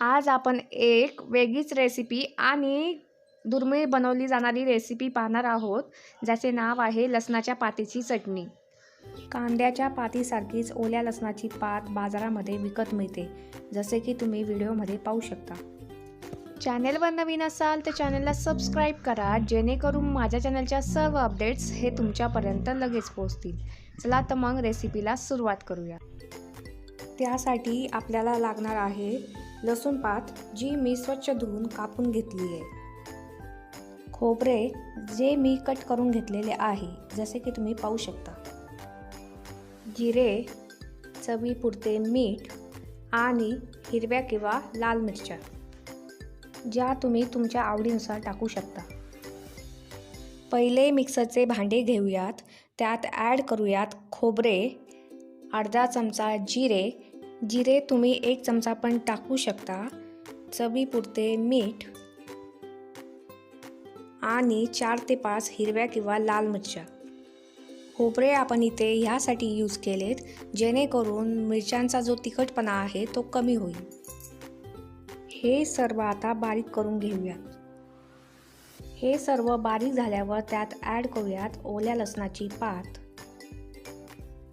आज आपण एक वेगळीच रेसिपी आणि दुर्मिळ बनवली जाणारी रेसिपी पाहणार आहोत. ज्याचे नाव आहे लसणाच्या पातीची चटणी. कांद्याच्या पातीसारखीच ओल्या लसणाची पात बाजारामध्ये विकत मिळते जसे की तुम्ही व्हिडिओमध्ये पाहू शकता. चॅनेलवर नवीन असाल तर चॅनलला सबस्क्राईब करा जेणेकरून माझ्या चॅनलच्या सर्व अपडेट्स हे तुमच्यापर्यंत लगेच पोहोचतील. चला तर मग रेसिपीला सुरुवात करूया. त्यासाठी आपल्याला लागणार आहे लसूण पात जी मी स्वच्छ धुवून कापून घेतली आहे. खोबरे जे मी कट करून घेतलेले आहे जसे की तुम्ही पाहू शकता. जिरे चवीपुरते मीठ आणि हिरव्या किंवा लाल मिरच्या ज्या तुम्ही तुमच्या आवडीनुसार टाकू शकता. पहिले मिक्सरचे भांडे घेऊयात. त्यात ॲड करूयात खोबरे अर्धा चमचा जिरे जिरे तुम्ही एक चमचा पण टाकू शकता. चवीपुरते मीठ. आणि चार ते पाच हिरव्या किंवा लाल मिरच्या. खोबरे आपण इथे ह्यासाठी यूज केलेत जेणेकरून मिरच्यांचा जो तिखटपणा आहे तो कमी होईल. हे सर्व आता बारीक करून घेऊयात. हे सर्व बारीक झाल्यावर त्यात ॲड करूयात ओल्या लसणाची पात.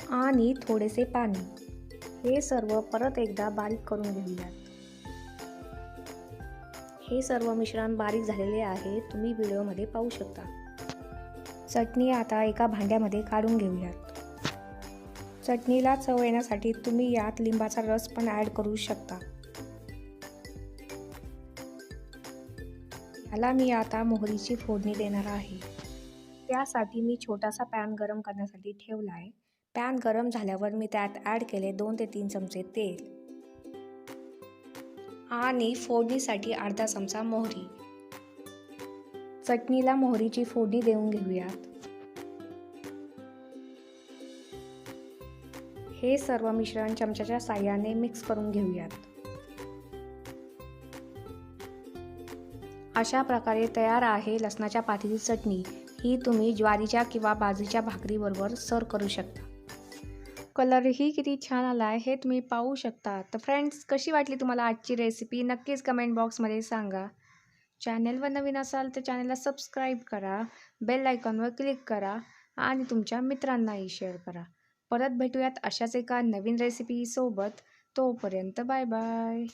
आणि थोडेसे पाणी. हे सर्व परत एकदा बारीक करून घेऊयात. हे सर्व मिश्रण बारीक झालेले आहे तुम्ही व्हिडिओमध्ये पाहू शकता. चटणी आता एका भांड्यामध्ये काढून घेऊयात. चटणीला चव येण्यासाठी तुम्ही यात लिंबाचा रस पण ॲड करू शकता. याला मी आता मोहरीची फोडणी देणार आहे. त्यासाठी मी छोटासा पॅन गरम करण्यासाठी ठेवला आहे. पॅन गरम झाल्यावर मी त्यात ॲड केले दोन ते तीन चमचे तेल. आणि फोडणीसाठी अर्धा चमचा मोहरी. चटणीला मोहरीची फोडणी देऊन घेऊयात. हे सर्व मिश्रण चमच्याच्या साह्याने मिक्स करून घेऊयात. अशा प्रकारे तयार आहे लसणाच्या पातीची चटणी. ही तुम्ही ज्वारीच्या किंवा बाजरीच्या भाकरीबरोबर सर्व करू शकता. कलरही किती छान आला आहे हे तुम्ही पाहू शकता तर फ्रेंड्स कशी वाटली तुम्हाला आजची रेसिपी नक्कीच कमेंट बॉक्समध्ये सांगा. चॅनेलवर नवीन असाल तर चॅनलला सबस्क्राईब करा. बेल आयकॉनवर क्लिक करा आणि तुमच्या मित्रांनाही शेअर करा. परत भेटूयात अशाच एका नवीन रेसिपीसोबत तोपर्यंत बाय बाय